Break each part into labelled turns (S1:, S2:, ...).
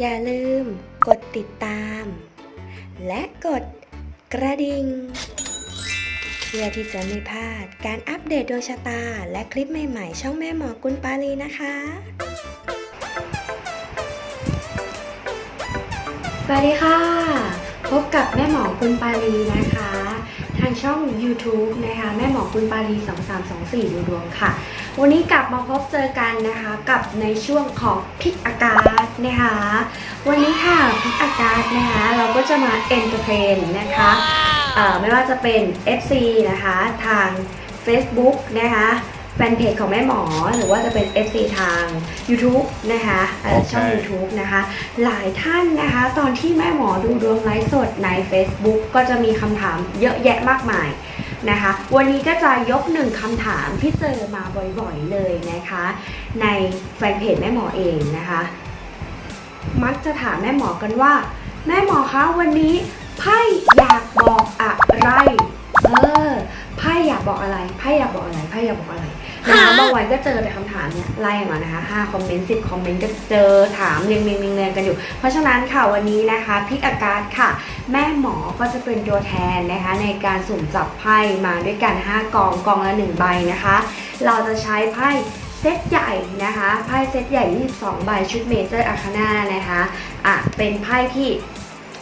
S1: อย่าลืมกดติดตาม และกดกระดิ่งเพื่อที่จะไม่พลาดการอัปเดตดวงชะตา และคลิปใหม่ๆ ช่องแม่หมอกุลปาลีนะคะ สวัสดีค่ะ พบกับแม่หมอกุลปาลีนะคะางช่อง YouTube นะคะแม่หมอคุณปาลี2324ดูดวงค่ะ วันนี้กลับมาพบเจอกันนะคะ กับในช่วงของพิกอากาศนะคะ วันนี้ค่ะพิกอากาศนะคะ เราก็จะมาเอนเตอร์เทนนะคะไม่ว่าจะเป็น FC นะคะ ทาง Facebook นะคะ แฟนเพจของแม่หมอหรือว่าจะเป็น FC ทาง YouTube นะคะเอ่อ
S2: โอเค
S1: ช่อง YouTube นะคะ หลายท่านนะคะ ตอนที่แม่หมอดูดวงไลฟ์สดใน Facebook ก็จะมีคำถามเยอะแยะมากมายนะคะ วันนี้ก็จะยกหนึ่งคำถามที่เจอมาบ่อยๆเลยนะคะ ในแฟนเพจแม่หมอเองนะคะ มักจะถามแม่หมอกันว่า แม่หมอคะวันนี้ไพ่อยากบอกอะไร เออไพ่อยากบอกอะไรไพ่อยากบอกอะไรไพ่อยากบอกอะไร นะคะบางวันก็เจอแต่คำถามเนี่ยไล่มานะคะ5คอมเมนต์10 คอมเมนต์ก็เจอถามเรียงเรียงเรียงเรียงกันอยู่ เพราะฉะนั้นค่ะวันนี้นะคะพิกอากาศค่ะ แม่หมอก็จะเป็นตัวแทนนะคะในการสุ่มจับไพ่มาด้วยกัน 5 กองกองละ 1 ใบนะคะ เราจะใช้ไพ่เซตใหญ่นะคะไพ่เซตใหญ่ 22 ใบชุดเมเจอร์อาคาน่านะคะอะเป็นไพ่ที่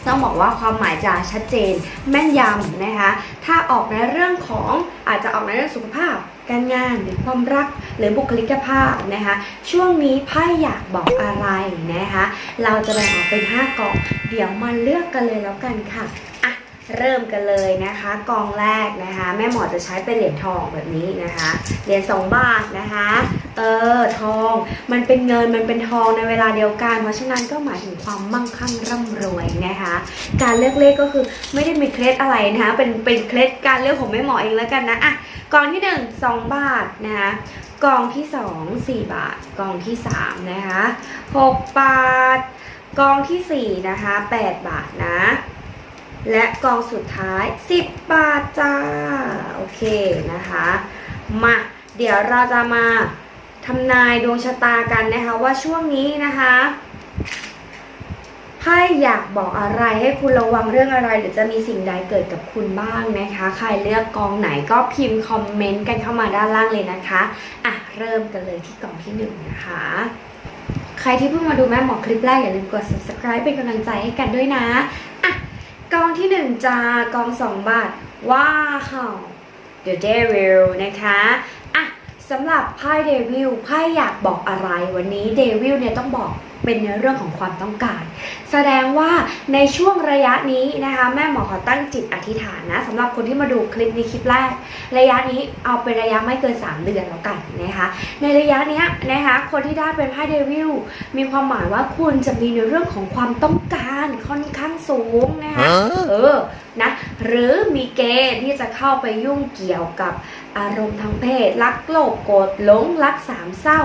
S1: ต้องบอกว่าความหมายจะชัดเจนแม่นยำนะคะ ถ้าออกในเรื่องของอาจจะออกในเรื่องสุขภาพ การงานหรือความรักหรือบุคลิกภาพนะคะ ช่วงนี้ไพ่อยากบอกอะไรนะคะ เราจะแบ่งออกเป็น 5กองเดี๋ยวมาเลือกกันเลยแล้วกันค่ะอะ เริ่มกันเลยนะคะ กองแรกนะคะ แม่หมอจะใช้เป็นเหรียญทองแบบนี้นะคะ เหรียญ2บาทนะคะ เออทอง มันเป็นเงินมันเป็นทองในเวลาเดียวกัน เพราะฉะนั้นก็หมายถึงความมั่งคั่งร่ำรวยนะคะ การเลือกเลขก็คือไม่ได้มีเคล็ดอะไรนะคะ เป็นเป็นเคล็ดการเลือกของแม่หมอเองแล้วกันนะอะกองที่1 2บาทนะคะกองที่2 4บาท กองที่3นะคะ6บาท กองทีสี่4นะคะ8บาทนะ และกองสุดท้าย 10 บาทจ้า โอเคนะคะ มาเดี๋ยวเราจะมาทำนายดวงชะตากันนะคะว่าช่วงนี้นะคะไพ่อยากบอกอะไรให้คุณระวังเรื่องอะไร หรือจะมีสิ่งใดเกิดกับคุณบ้างนะคะ ใครเลือกกองไหนก็พิมพ์คอมเมนต์กันเข้ามาด้านล่างเลยนะคะอะเริ่มกันเลยที่กองที่หนึ่งนะคะ ใครที่เพิ่งมาดูแม่หมอคลิปแรกอย่าลืมกด subscribe เป็นกำลังใจให้กันด้วยนะอะ กองที่หนึ่งจ้ากองสองบาท ว้าว The Devil นะคะอะสำหรับไพ่เดวิลไพ่อยากบอกอะไรวันนี้เดวิลเนี่ยต้องบอก เป็นในเรื่องของความต้องการ แสดงว่าในช่วงระยะนี้นะคะ แม่หมอขอตั้งจิตอธิษฐานนะสำหรับคนที่มาดูคลิปนี้คลิปแรก ระยะนี้เอาเป็นระยะไม่เกิน 3 เดือนแล้วกันนะคะในระยะเนี้ยนะคะคนที่ได้เป็นไพ่เดวิลมีความหมายว่าคุณจะมีในเรื่องของความต้องการค่อนข้างสูงนะคะเออ นะหรือมีเกณฑ์ที่จะเข้าไปยุ่งเกี่ยวกับอารมณ์ทางเพศ รักโลภโกรธหลงรักสามเศร้า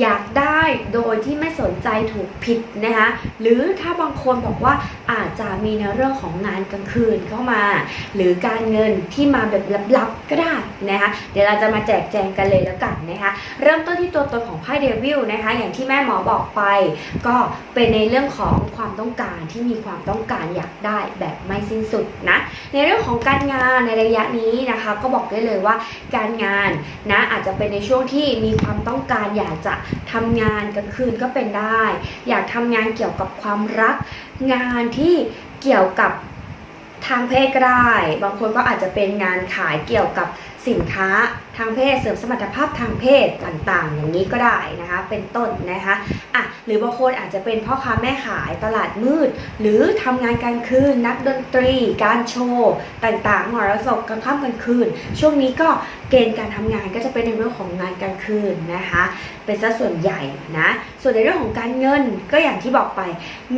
S1: อยากได้โดยที่ไม่สนใจถูกผิดนะคะหรือถ้าบางคนบอกว่าอาจจะมีในเรื่องของงานกลางคืนเข้ามา หรือการเงินที่มาแบบลับๆก็ได้นะคะเดี๋ยวเราจะมาแจกแจงกันเลยแล้วกันนะคะเริ่มต้นที่ตัวตนของไพ่เดวิลนะคะอย่างที่แม่หมอบอกไป ก็เป็นในเรื่องของความต้องการที่มีความต้องการอยากได้แบบไม่สิ้นสุดนะ ในเรื่องของการงานในระยะนี้นะคะ ก็บอกได้เลยว่าการงานนะอาจจะเป็นในช่วงที่มีความต้องการอยากจะทำงานกลางคืนก็เป็นได้ อยากทำงานเกี่ยวกับความรัก งานที่เกี่ยวกับทางเพศก็ได้ บางคนก็อาจจะเป็นงานขายเกี่ยวกับสินค้าทางเพศเสริมสมรรถภาพทางเพศต่างๆ อย่างนี้ก็ได้นะคะเป็นต้นนะคะอะหรือบางคนอาจจะเป็นพ่อค้าแม่ขายตลาดมืด หรือทำงานกลางคืนนักดนตรี การโชว์ต่างๆมหรสพกลางค่ำกลางคืน ช่วงนี้ก็เกณฑ์การทำงานก็จะเป็นในเรื่องของงานกลางคืนนะคะเป็นซะส่วนใหญ่นะส่วนในเรื่องของการเงินก็อย่างที่บอกไป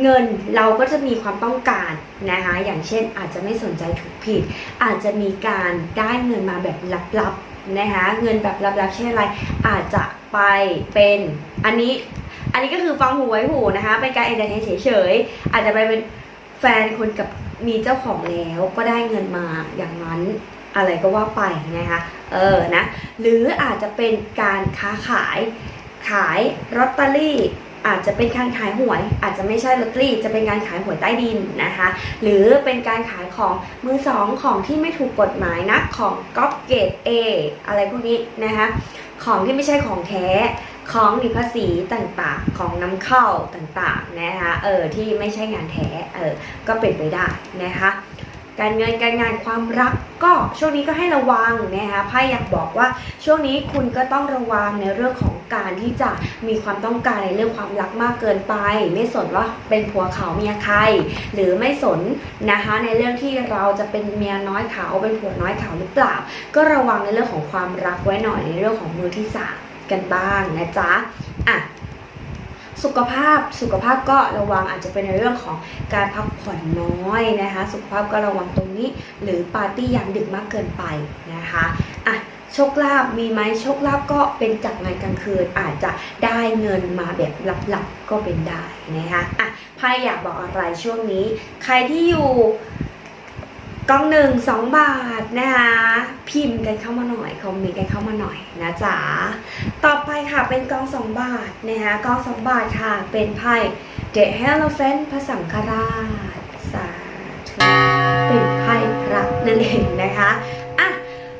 S1: เงินเราก็จะมีความต้องการนะคะอย่างเช่นอาจจะไม่สนใจถูกผิด อาจจะมีการได้เงินมาแบบลับๆนะคะเงินแบบลับๆเช่นอะไรอาจจะไปเป็นอันนี้อันนี้ก็คือฟังหูไว้หูนะคะเป็นการเอนเตอร์เทนเฉยๆอาจจะไปเป็นแฟนคนกับมีเจ้าของแล้วก็ได้เงินมาอย่างนั้นอะไรก็ว่าไปนะคะเออนะหรืออาจจะเป็นการค้าขายขายลอตเตอรี่ อาจจะเป็นการขายหวย อาจจะไม่ใช่ลอตเตอรี่จะเป็นการขายหวยใต้ดินนะคะ หรือเป็นการขายของมือสองของที่ไม่ถูกกฎหมายนะของก๊อปเกรด A อะไรพวกนี้นะคะของที่ไม่ใช่ของแท้ของหนีภาษีต่างๆ ของนำเข้าต่างๆนะคะเออที่ไม่ใช่งานแท้เออก็เป็นไปได้นะคะ การเงินการงานความรักก็ช่วงนี้ก็ให้ระวังนะคะไพ่อยากบอกว่าช่วงนี้คุณก็ต้องระวังในเรื่องของการที่จะมีความต้องการในเรื่องความรักมากเกินไป ไม่สนว่าเป็นผัวเขาเมียใคร หรือไม่สนนะคะในเรื่องที่เราจะเป็นเมียน้อยเขาเป็นผัวน้อยเขาหรือเปล่า ก็ระวังในเรื่องของความรักไว้หน่อยในเรื่องของมือที่สามกันบ้างนะจ๊ะอะ สุขภาพสุขภาพก็ระวังอาจจะเป็นในเรื่องของการพักผ่อนน้อยนะคะ สุขภาพก็ระวังตรงนี้ หรือปาร์ตี้ยามดึกมากเกินไปนะคะอะโชคลาภมีไหมโชคลาภก็เป็นจากงานกลางคืนอาจจะได้เงินมาแบบหลับๆก็เป็นได้นะคะอะไพ่อยากบอกอะไรช่วงนี้ ใครที่อยู่ กองหนึ่งสองบาทนะคะพิมพ์กันเข้ามาหน่อยคอมเมนต์กันเข้ามาหน่อยนะจ๊ะต่อไปค่ะเป็นกองสองบาทนะคะกองสองบาทค่ะเป็นไพ่ The Hierophant พระสังฆราชสาธุเป็นไพ่พระนั่นเองนะคะอะ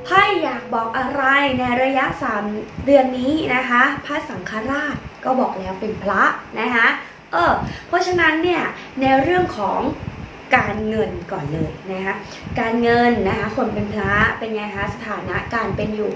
S1: ไพ่อยากบอกอะไรในระยะ 3 เดือนนี้นะคะพระสังฆราชก็บอกแล้วเป็นพระนะคะเออเพราะฉะนั้นเนี่ยในเรื่องของ การเงินก่อนเลยนะคะการเงินนะคะคนเป็นพระเป็นไงคะสถานะการเป็นอยู่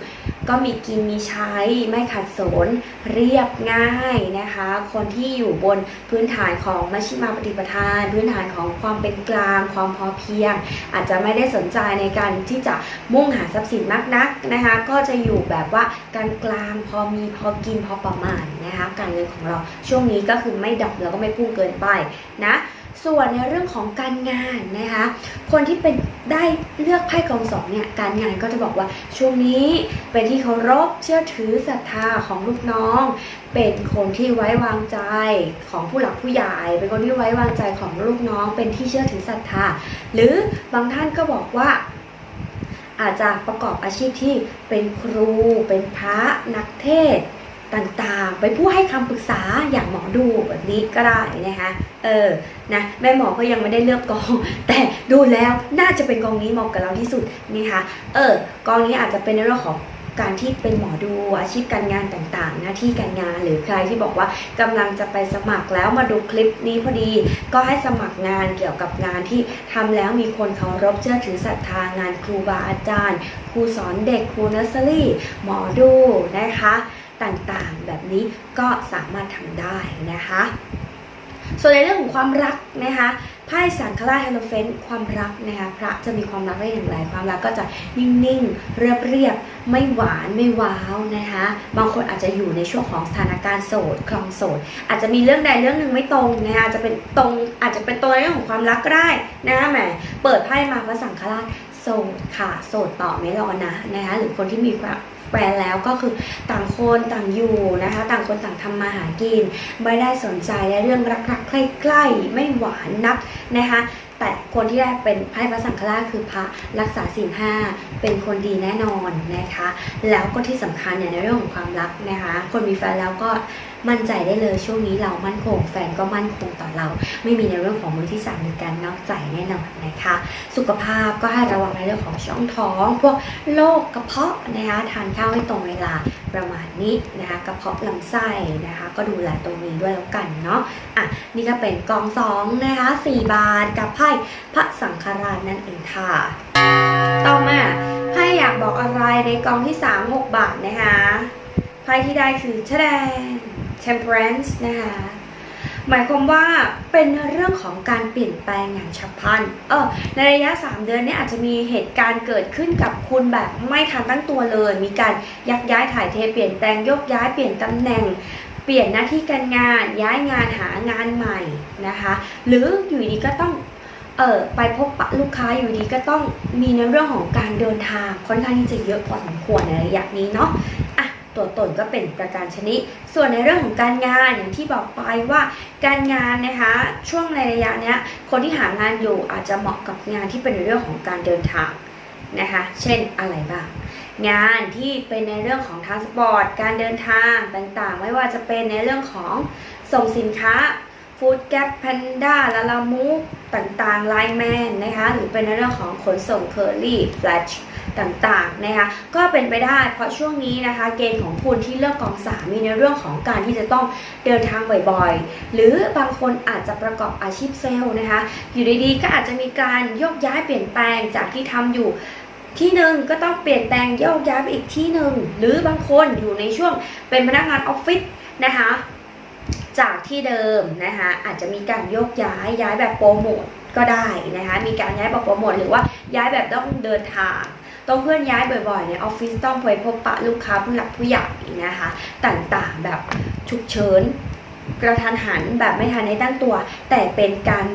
S1: ก็มีกินมีใช้ไม่ขัดสนเรียบง่ายนะคะ คนที่อยู่บนพื้นฐานของมัชฌิมาปฏิปทาน พื้นฐานของความเป็นกลาง ความพอเพียง อาจจะไม่ได้สนใจในการที่จะมุ่งหาทรัพย์สินมากนักนะคะ ก็จะอยู่แบบว่ากางกลางพอมีพอกินพอประมาณนะคะ การเงินของเราช่วงนี้ก็คือไม่ดับแล้วก็ไม่พุ่งเกินไปนะ ส่วนในเรื่องของการงานนะคะ คนที่เป็นได้เลือกไพ่กองสองเนี่ยการงานก็จะบอกว่าช่วงนี้เป็นที่เคารพเชื่อถือศรัทธาของลูกน้อง เป็นคนที่ไว้วางใจของผู้หลักผู้ใหญ่ เป็นคนที่ไว้วางใจของลูกน้อง เป็นที่เชื่อถือศรัทธา หรือบางท่านก็บอกว่าอาจจะประกอบอาชีพที่เป็นครู เป็นพระ นักเทศ ต่างๆ ไปผู้ให้คำปรึกษาอย่างหมอดูแบบนี้ก็ได้นะคะเออนะแม่หมอก็ยังไม่ได้เลือกกอง แต่ดูแล้วน่าจะเป็นกองนี้เหมาะกับเราที่สุดนี่ค่ะเออกองนี้อาจจะเป็นในเรื่องของการที่เป็นหมอดูอาชีพการงานต่างๆ หน้าที่การงานหรือใครที่บอกว่ากำลังจะไปสมัครแล้วมาดูคลิปนี้พอดี ก็ให้สมัครงานเกี่ยวกับงานที่ทำแล้วมีคนเคารพเชื่อถือศรัทธางานครูบาอาจารย์ ครูสอนเด็กครูเนอร์เซอรี่หมอดูนะคะ ต่างๆ แบบนี้ก็สามารถทำได้นะคะ ส่วนในเรื่องของความรักนะคะไพ่สังคลาเฮโลเฟนความรักนะคะพระจะมีความรักได้อย่างไรความรักก็จะนิ่งๆ เรียบๆไม่หวานไม่ว้าวนะคะบางคนอาจจะอยู่ในช่วงของสถานการณ์โสดคลองโสด อาจจะมีเรื่องใดเรื่องหนึ่งไม่ตรงนะคะอาจจะเป็นตรงอาจจะเป็นตัวเรื่องของความรักก็ได้นะคะแหมเปิดไพ่มาพระสังฆราชโสดค่ะโสดต่อไม่รอนะนะคะหรือคนที่มี แฟนแล้วก็คือต่างคนต่างอยู่นะคะ ต่างคนต่างทำมาหากิน ไม่ได้สนใจในเรื่องรักๆใกล้ๆไม่หวานนักนะคะแต่คนที่ได้เป็นไพ่พระสังฆราชคือพระรักษาศีลห้าเป็นคนดีแน่นอนนะคะ แล้วก็ที่สำคัญเนี่ยในเรื่องของความรักนะคะ คนมีแฟนแล้วก็ มั่นใจได้เลยช่วงนี้เรามั่นคง แฟนก็มั่นคงต่อเรา ไม่มีในเรื่องของมือที่สามในการนอกใจแน่นอนนะคะ สุขภาพก็ให้ระวังในเรื่องของช่องท้อง พวกโรคกระเพาะนะคะทานข้าวให้ตรงเวลาประมาณนี้นะคะกระเพาะลำไส้นะคะ ก็ดูแลตรงนี้ด้วยแล้วกันเนาะอะนี่ก็เป็นกองสองนะคะสี่บาทกับไพ่พระสังฆราชนั่นเองค่ะ ต่อมาไพ่อยากบอกอะไรในกองที่สามหกบาทนะคะไพ่ที่ได้คือชะแดง temperance นะคะหมายความว่าเป็นเรื่องของการเปลี่ยนแปลงอย่างฉับพลัน เออ ในระยะ 3 เดือนนี้อาจจะมีเหตุการณ์เกิดขึ้นกับคุณแบบไม่ทันตั้งตัวเลย มีการยักย้ายถ่ายเทเปลี่ยนแปลงยกย้ายเปลี่ยนตำแหน่ง เปลี่ยนหน้าที่การงานย้ายงานหางานใหม่นะคะ หรืออยู่ดีก็ต้องเออไปพบปะลูกค้าอยู่ดีก็ต้องมีในเรื่องของการเดินทางค่อนข้างที่จะเยอะพอสมควรในระยะนี้เนาะอะ ตัวตนก็เป็นประการชนิด ส่วนในเรื่องของการงานอย่างที่บอกไปว่า การงานนะคะช่วงในระยะเนี้ยคนที่หางานอยู่อาจจะเหมาะกับงานที่เป็นในเรื่องของการเดินทางนะคะเช่นอะไรบ้างงานที่เป็นในเรื่องของทางสปอร์ต การเดินทางต่างๆ ไม่ว่าจะเป็นในเรื่องของส่งสินค้า ฟู้ดแก p แพนด้าลาลามูต่างๆไลน์แมนนะคะหรือเป็นในเรื่องของขนส่งเคอรี่แฟลชต่างๆนะคะก็เป็นไปได้เพราะช่วงนี้นะคะเกณฑ์ของคุณที่เลือกกองสามมีในเรื่องของการที่จะต้องเดินทางบ่อยๆ หรือบางคนอาจจะประกอบอาชีพเซลล์นะคะอยู่ดีๆก็อาจจะมีการโยกย้ายเปลี่ยนแปลงจากที่ทำอยู่ที่หนึ่งก็ต้องเปลี่ยนแปลงโยกย้ายไปอีกที่หนึ่งหรือบางคนอยู่ในช่วงเป็นพนักงานออฟฟิศนะคะ จากที่เดิมนะคะอาจจะมีการโยกย้ายย้ายแบบโปรโมทก็ได้นะคะมีการย้ายแบบโปรโมทหรือว่าย้ายแบบต้องเดินทางต้องเพื่อนย้ายบ่อยๆในออฟฟิศต้องไปพบปะลูกค้าผู้หลักผู้ใหญ่นะคะต่างๆแบบฉุกเฉินกระทันหันแบบไม่ทันได้ตั้งตัว แต่เป็นการ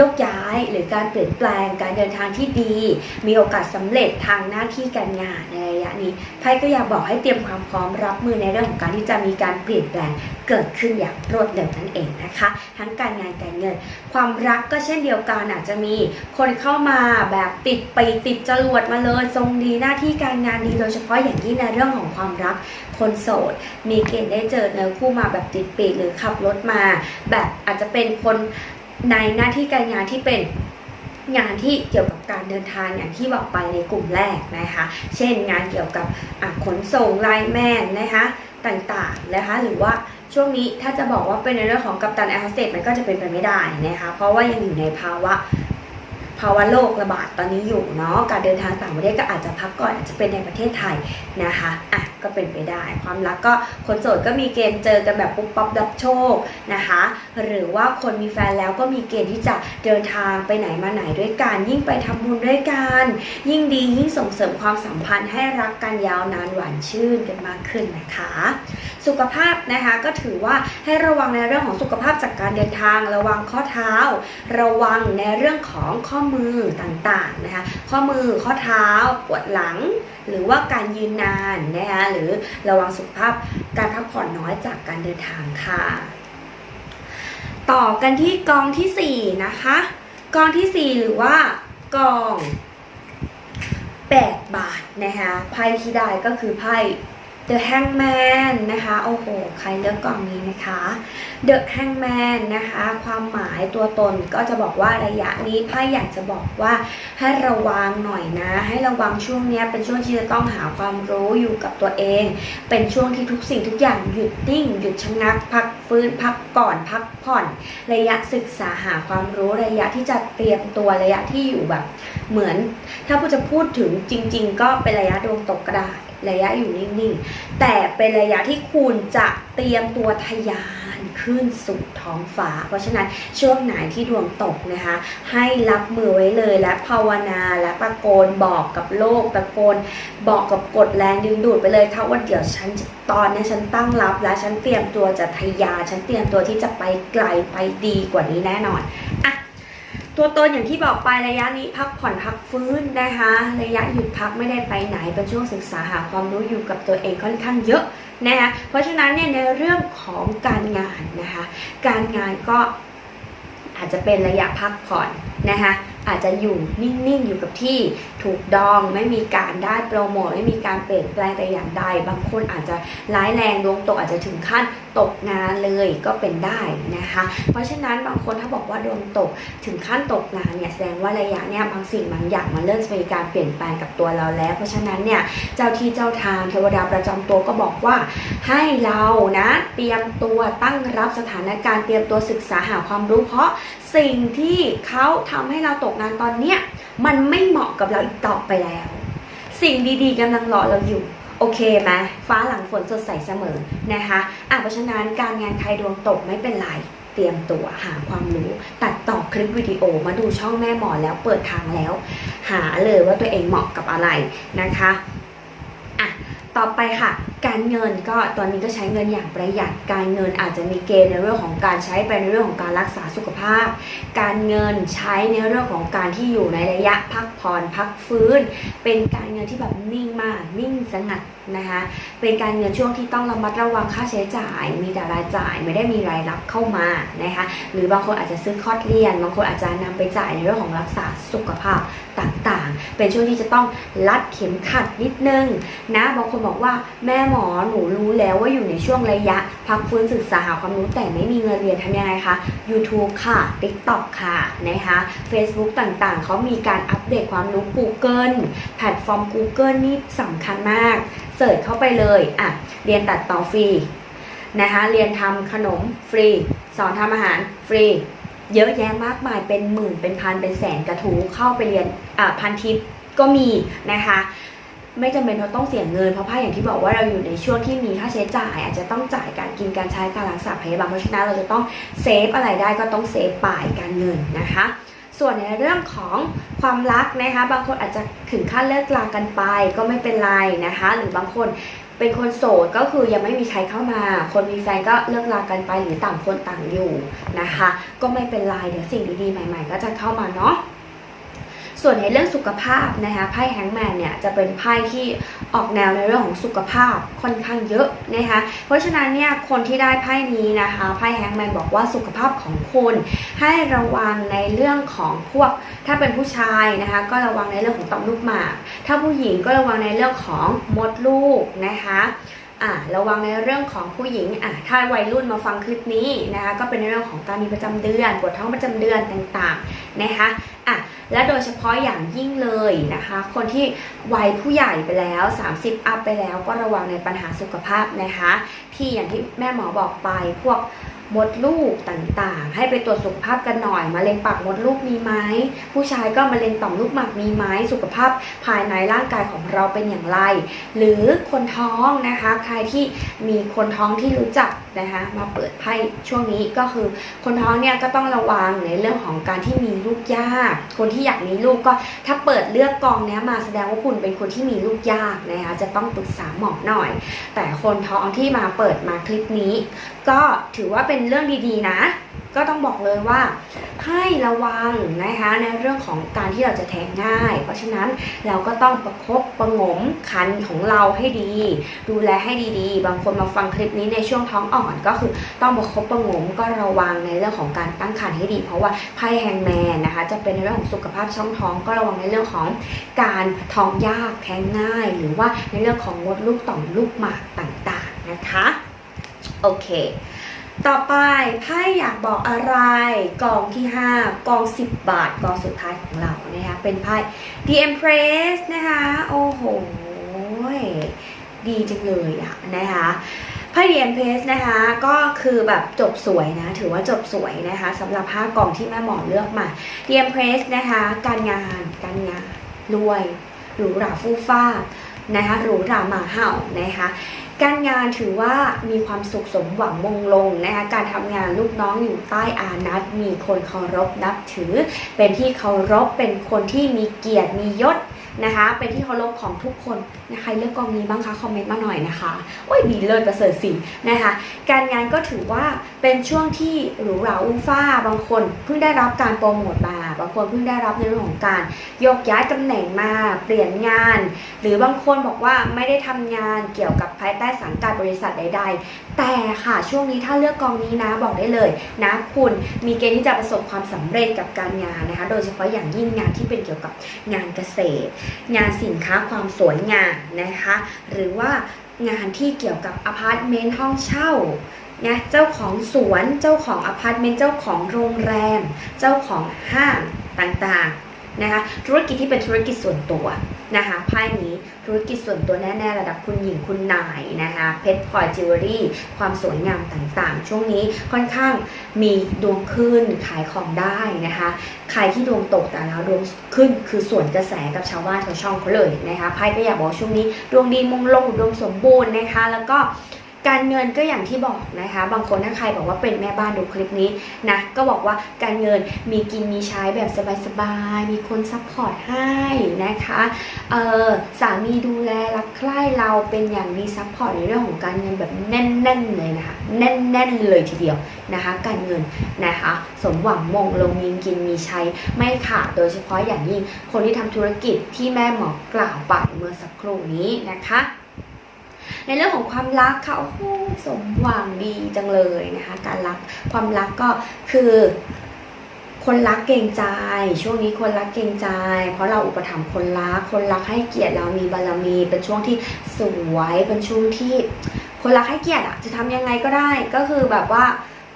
S1: ยกย้ายหรือการเปลี่ยนแปลงการเดินทางที่ดี มีโอกาสสำเร็จทางหน้าที่การงานในระยะนี้ไพ่ก็อยากบอกให้เตรียมความพร้อมรับมือในเรื่องของการที่จะมีการเปลี่ยนแปลงเกิดขึ้นอย่างรวดเร็วนั่นเองนะคะ ทั้งการงานการเงิน ความรักก็เช่นเดียวกันอาจจะมีคนเข้ามาแบบติดไปติดจรวดมาเลยทรงดีหน้าที่การงานดีโดยเฉพาะอย่างยิ่งในเรื่องของความรักคนโสด มีเกณฑ์ได้เจอเนื้อคู่มาแบบติดปีกหรือขับรถมา แบบอาจจะเป็นคน ในหน้าที่การงานที่เป็นงานที่เกี่ยวกับการเดินทางอย่างที่บอกไปในกลุ่มแรกนะคะ เช่นงานเกี่ยวกับขนส่งไลน์แมนนะคะต่างๆนะคะหรือว่าช่วงนี้ถ้าจะบอกว่าเป็นในเรื่องของกัปตันแอร์โฮสเตสมันก็จะเป็นไปไม่ได้นะคะเพราะว่ายังอยู่ในภาวะ ภาวะโรคระบาดตอนนี้อยู่เนาะการเดินทางต่างประเทศก็อาจจะพักก่อนอาจจะเป็นในประเทศไทยนะคะอะก็เป็นไปได้ ความรักก็คนโสดก็มีเกณฑ์เจอกันแบบปุ๊บปั๊บรับโชคนะคะ หรือว่าคนมีแฟนแล้วก็มีเกณฑ์ที่จะเดินทางไปไหนมาไหนด้วยกัน ยิ่งไปทำบุญด้วยกัน ยิ่งดียิ่งส่งเสริมความสัมพันธ์ให้รักกันยาวนานหวานชื่นกันมากขึ้นนะคะ สุขภาพนะคะก็ถือว่าให้ระวังในเรื่องของสุขภาพจากการเดินทาง ระวังข้อเท้า ระวังในเรื่องของข้อมือต่างๆนะคะข้อมือข้อเท้าปวดหลัง หรือว่าการยืนนานนะคะหรือระวังสุขภาพการพักผ่อนน้อยจากการเดินทางค่ะ ต่อกันที่กองที่4นะคะกองทีสี่4 หรือว่ากอง 8 บาทนะคะไพ่ที่ได้ก็คือไพ่ The Hangman นะคะ โอ้โห ใครเลือกกองนี้นะคะ The Hangman นะคะ ความหมายตัวตนก็จะบอกว่าระยะนี้ไพ่อยากจะบอกว่าให้ระวังหน่อยนะ ให้ระวังช่วงนี้เป็นช่วงที่จะต้องหาความรู้อยู่กับตัวเอง เป็นช่วงที่ทุกสิ่งทุกอย่างหยุดนิ่ง หยุดชะงัก พักฟื้น พักก่อน พักผ่อน ระยะศึกษาหาความรู้ระยะที่จะเตรียมตัวระยะที่อยู่แบบ เหมือน ถ้าพูดจะพูดถึงจริง ๆ ก็เป็นระยะดวงตกก็ได้ ระยะอยู่นิ่งๆ แต่เป็นระยะที่คุณจะเตรียมตัวทะยานขึ้นสู่ท้องฟ้า เพราะฉะนั้นช่วงไหนที่ดวงตกนะคะ ให้รับมือไว้เลยและภาวนาและตะโกนบอกกับโลกตะโกนบอกกับกฎแรงดึงดูดไปเลยถ้าว่าเดี๋ยวฉันตอนนี้ฉันตั้งรับและฉันเตรียมตัวจะทะยานฉันเตรียมตัวที่จะไปไกลไปดีกว่านี้แน่นอน ตัวตนอย่างที่บอกไประยะนี้พักผ่อนพักฟื้นนะคะ ระยะหยุดพักไม่ได้ไปไหนเป็นช่วงศึกษาหาความรู้อยู่กับตัวเองค่อนข้างเยอะนะคะเพราะฉะนั้นเนี่ยในเรื่องของการงานนะคะการงานก็อาจจะเป็นระยะพักผ่อนนะคะอาจจะอยู่นิ่งๆอยู่กับที่ถูกดองไม่มีการได้โปรโมทไม่มีการเปลี่ยนแปลงแต่อย่างใด บางคนอาจจะร้ายแรงดวงตกอาจจะถึงขั้นตกงานเลยก็เป็นได้นะคะ เพราะฉะนั้นบางคนถ้าบอกว่าโดวงตกถึงขั้นตกงานเนี่ยแสดงว่าระยะเนี่ยบางสิ่งบางอย่างมันเริ่มจะมีการเปลี่ยนแปลงกับตัวเราแล้ว เพราะฉะนั้นเนี่ยเจ้าที่เจ้าทางเทวดาประจำตัวก็บอกว่า ให้เรานะเตรียมตัวตั้งรับสถานการณ์เตรียมตัวศึกษาหาความรู้เพราะสิ่งที่เขาทำให้เราตกงานตอนเนี้ยมันไม่เหมาะกับเราอีกต่อไปแล้ว สิ่งดีๆกำลังรอเราอยู่ โอเคไหมฟ้าหลังฝนสดใสเสมอนะคะอะเพราะฉะนั้นการงานใครดวงตกไม่เป็นไรเตรียมตัวหาความรู้ ตัดต่อคลิปวิดีโอมาดูช่องแม่หมอแล้วเปิดทางแล้ว หาเลยว่าตัวเองเหมาะกับอะไรนะคะอะ ต่อไปค่ะ การเงินก็ตอนนี้ก็ใช้เงินอย่างประหยัด การเงินอาจจะมีเกณฑ์ในเรื่องของการใช้ไปในเรื่องของการรักษาสุขภาพ การเงินใช้ในเรื่องของการที่อยู่ในระยะพักผ่อนพักฟื้น เป็นการเงินที่แบบนิ่งมาก นิ่งสงัดนะคะ เป็นการเงินช่วงที่ต้องระมัดระวังค่าใช้จ่าย มีแต่รายจ่ายไม่ได้มีรายรับเข้ามานะคะ หรือบางคนอาจจะซื้อคอร์สเรียน บางคนอาจจะนำไปจ่ายในเรื่องของรักษาสุขภาพต่างๆ เป็นช่วงที่จะต้องรัดเข็มขัดนิดนึงนะ บางคนบอกว่าแม่หมอหนูรู้แล้วว่าอยู่ในช่วงระยะ พักฟื้นศึกษาหาความรู้แต่ไม่มีเงินเรียนทำยังไงคะ YouTube ค่ะ TikTok ค่ะนะคะ Facebook ต่างๆ เขามีการอัปเดตความรู้ Google แพลตฟอร์ม Google นี่สำคัญมากเสิร์ชเข้าไปเลยอะเรียนตัดต่อฟรีนะคะเรียนทำขนมฟรี สอนทำอาหารฟรีเยอะแยะมากมายเป็นหมื่นเป็นพันเป็นแสนกระทูเข้าไปเรียนอ่าพันทิปก็มีนะคะ ไม่จำเป็นเราต้องเสียเงินเพราะผ้าอย่างที่บอกว่าเราอยู่ในช่วงที่มีค่าใช้จ่าย อาจจะต้องจ่ายการกินการใช้การรักษาพยาบาลเพราะฉะนั้นเราจะต้องเซฟอะไรได้ก็ต้องเซฟป่ายการเงินนะคะ ส่วนในเรื่องของความรักนะคะบางคนอาจจะถึงขั้นเลิกลากันไปก็ไม่เป็นไรนะคะ หรือบางคนเป็นคนโสดก็คือยังไม่มีใครเข้ามา คนมีแฟนก็เลิกลากันไปหรือต่างคนต่างอยู่นะคะ ก็ไม่เป็นไรเดี๋ยวสิ่งดีๆใหม่ ๆ ก็จะเข้ามาเนาะ ส่วนในเรื่องสุขภาพนะคะไพ่แฮงแมนเนี่ยจะเป็นไพ่ที่ออกแนวในเรื่องของสุขภาพค่อนข้างเยอะนะคะเพราะฉะนั้นเนี่ยคนที่ได้ไพ่นี้นะคะไพ่แฮงแมนบอกว่าสุขภาพของคุณให้ระวังในเรื่องของพวกถ้าเป็นผู้ชายนะคะก็ระวังในเรื่องของต่อมลูกหมาก ถ้าผู้หญิงก็ระวังในเรื่องของมดลูกนะคะ อ่าระวังในเรื่องของผู้หญิงอะถ้าวัยรุ่นมาฟังคลิปนี้นะคะก็เป็นในเรื่องของการมีประจำเดือนปวดท้องประจำเดือนต่างๆนะคะอะและโดยเฉพาะอย่างยิ่งเลยนะคะ คนที่วัยผู้ใหญ่ไปแล้ว 30 อัพไปแล้วก็ระวังในปัญหาสุขภาพนะคะ ที่อย่างที่แม่หมอบอกไปพวก มดลูกต่างๆ ให้ไปตรวจสุขภาพกันหน่อยมะเร็งปากมดลูกมีไหมผู้ชายก็มะเร็งต่อมลูกหมากมีไหมสุขภาพภายในร่างกายของเราเป็นอย่างไร หรือคนท้องนะคะ ใครที่มีคนท้องที่รู้จักนะคะมาเปิดไพ่ช่วงนี้ก็คือ คนท้องเนี่ยก็ต้องระวังในเรื่องของการที่มีลูกยาก คนที่อยากมีลูกก็ถ้าเปิดเลือกกองเนี้ยมาแสดงว่าคุณเป็นคนที่มีลูกยากนะคะจะต้องปรึกษาหมอหน่อย แต่คนท้องที่มาเปิดมาคลิปนี้ก็ถือว่าเป็นเรื่องดีๆนะ ก็ต้องบอกเลยว่า ให้ระวังนะคะในเรื่องของการที่เราจะแท้งง่าย เพราะฉะนั้นเราก็ต้องประคบประงมคันของเราให้ดี ดูแลให้ดีๆ บางคนมาฟังคลิปนี้ในช่วงท้องอ่อนก็คือต้องประคบประงมก็ระวังในเรื่องของการตั้งครรภ์ให้ดี เพราะว่าไพ่แฮงแมนนะคะจะเป็นในเรื่องของสุขภาพช่องท้อง ก็ระวังในเรื่องของการท้องยากแท้งง่าย หรือว่าในเรื่องของมดลูกต่อมลูกหมากต่างๆนะคะ โอเค ต่อไปไพ่อยากบอกอะไร กองที่ 5 กอง 10 บาท กองสุดท้ายของเรานะคะเป็นไพ่ The Empress นะคะ โอ้โห ดีจังเลยอะนะคะไพ่ The Empress นะคะก็คือแบบจบสวยนะ ถือว่าจบสวยนะคะสำหรับ5กองที่แม่หมอเลือกมา The Empress นะคะ การงานการงานรวยหรูหราฟู่ฟ้านะคะหรูหรามาเห่านะคะ การงานถือว่ามีความสุขสมหวังมงลงนะคะการทำงานลูกน้องอยู่ใต้อานัตมีคนเคารพนับถือ เป็นที่เคารพเป็นคนที่มีเกียรติมียศ นะคะ เป็นที่เคารพของทุกคนนะคะใครเลือกกองนี้บ้างคะคอมเมนต์มาหน่อยนะคะโอ้ยดีเลยประเสริฐสินะคะ การงานก็ถือว่าเป็นช่วงที่หรูหราอู้ฟ้า บางคนเพิ่งได้รับการโปรโมทมา บางคนเพิ่งได้รับในเรื่องของการโยกย้ายตำแหน่งมาเปลี่ยนงาน หรือบางคนบอกว่าไม่ได้ทำงานเกี่ยวกับภายใต้สังกัดบริษัทใด ๆ แต่ค่ะช่วงนี้ถ้าเลือกกองนี้นะบอกได้เลยนะคุณมีเกณฑ์ที่จะประสบความสำเร็จกับการงานนะคะ โดยเฉพาะอย่างยิ่งงานที่เป็นเกี่ยวกับงานเกษตรงานสินค้าความสวยงามนะคะ หรือว่างานที่เกี่ยวกับอพาร์ตเมนต์ห้องเช่านะเจ้าของสวนเจ้าของอพาร์ตเมนต์เจ้าของโรงแรม เจ้าของห้างต่างๆ นะคะธุรกิจที่เป็นธุรกิจส่วนตัวนะคะไพ่นี้ธุรกิจส่วนตัวแน่ ๆ ระดับคุณหญิงคุณนายนะคะเพชรพลอยจิวเวลรี่ ความสวยงามต่างๆ ช่วงนี้ค่อนข้างมีดวงขึ้นขายของได้นะคะ ใครที่ดวงตกแต่แล้วดวงขึ้นคือส่วนกระแสกับชาวบ้านชาวช่องเขาเลยนะคะไพ่ก็อยากบอกช่วงนี้ดวงดีมงลงดวงสมบูรณ์นะคะ แล้วก็ การเงินก็อย่างที่บอกนะคะ บางคนถ้าใครบอกว่าเป็นแม่บ้านดูคลิปนี้นะก็บอกว่าการเงินมีกินมีใช้แบบสบายๆมีคนซัพพอร์ตให้นะคะเออสามีดูแลรักใคร่เราเป็นอย่างดีซัพพอร์ตในเรื่องของการเงินแบบแน่นๆเลยนะคะแน่นๆเลยทีเดียวนะคะ การเงินนะคะ สมหวังมงลงมีกินมีใช้ไม่ขาดโดยเฉพาะอย่างยิ่งคนที่ทำธุรกิจที่แม่หมอกล่าวไปเมื่อสักครู่นี้นะคะ ในเรื่องของความรักค่ะโอ้โหสมหวังดีจังเลยนะคะ การรักความรักก็คือคนรักเกรงใจ ช่วงนี้คนรักเกรงใจ เพราะเราอุปถัมภ์คนรัก คนรักให้เกียรติเรามีบารมี เป็นช่วงที่สวย เป็นช่วงที่ คนรักให้เกียรติอะจะทำยังไงก็ได้ ก็คือแบบว่า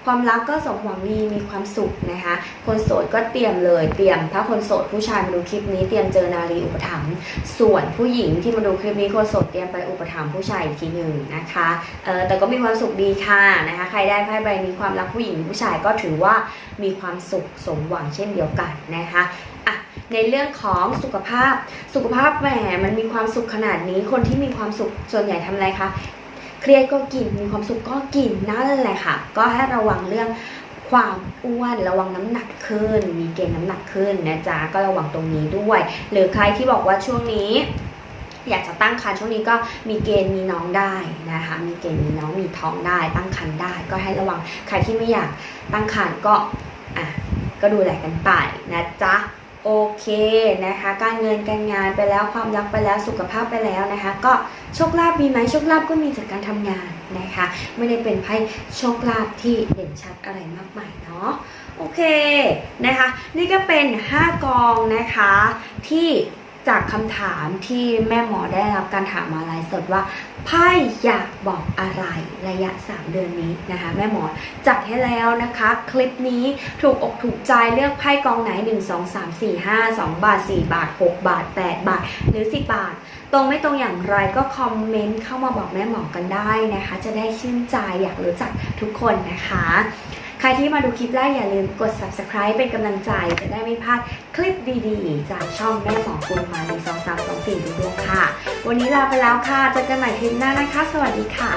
S1: ความรักก็สมหวังดีมีความสุขนะคะ คนโสดก็เตรียมเลยเตรียม ถ้าคนโสดผู้ชายมาดูคลิปนี้เตรียมเจอนารีอุปถัมภ์ส่วนผู้หญิงที่มาดูคลิปนี้คนโสดเตรียมไปอุปถัมภ์ผู้ชายอีกทีหนึ่งนะคะเออแต่ก็มีความสุขดีค่ะนะคะ ใครได้ไพ่ใบนี้ความรักผู้หญิงผู้ชายก็ถือว่ามีความสุขสมหวังเช่นเดียวกันนะคะอะในเรื่องของสุขภาพสุขภาพแหมมันมีความสุขขนาดนี้คนที่มีความสุขส่วนใหญ่ทำอะไรคะ เครียดก็กินมีความสุขก็กินนั่นแหละค่ะ ก็ให้ระวังเรื่องความอ้วนระวังน้ำหนักขึ้น มีเกณฑ์น้ำหนักขึ้นนะจ๊ะก็ระวังตรงนี้ด้วย หรือใครที่บอกว่าช่วงนี้ อยากจะตั้งครรภ์ช่วงนี้ก็มีเกณฑ์มีน้องได้นะคะมีเกณฑ์มีน้องมีท้องได้ ตั้งครรภ์ได้ ก็ให้ระวังใครที่ไม่อยากตั้งครรภ์ก็อะก็ดูแลกันไปนะจ๊ะ โอเคนะคะ การเงินการงานไปแล้วความรักไปแล้วสุขภาพไปแล้วนะคะ ก็โชคลาภมีไหมโชคลาภก็มีจากการทำงานนะคะ ไม่ได้เป็นไพ่โชคลาภที่เด่นชัดอะไรมากมายเนาะโอเคนะคะ นี่ก็เป็น 5 กองนะคะที่ จากคำถามที่แม่หมอได้รับการถามมาไลฟ์สดว่าไพ่อยากบอกอะไรระยะ 3 เดือนนี้นะคะ แม่หมอจัดให้แล้วนะคะ คลิปนี้ถูกอกถูกใจเลือกไพ่กองไหน 1 2 3 4 5 2 บาท 4 บาท 6 บาท 8 บาท หรือ 10 บาท ตรงไม่ตรงอย่างไรก็คอมเมนต์เข้ามาบอกแม่หมอกันได้นะคะ จะได้ชื่นใจอยากรู้จักทุกคนนะคะ ครที่มาดูคลิปแรกอย่าลืมกด subscribe เป็นกำลังใจจะได้ไม่พลาดคลิปดีๆ จากช่องแม่หมอคุณมาใน2 3 2 4ดูดวงค่ะ วันนี้ลาไปแล้วค่ะเจอกันใหม่คลิปหน้านะคะ สวัสดีค่ะ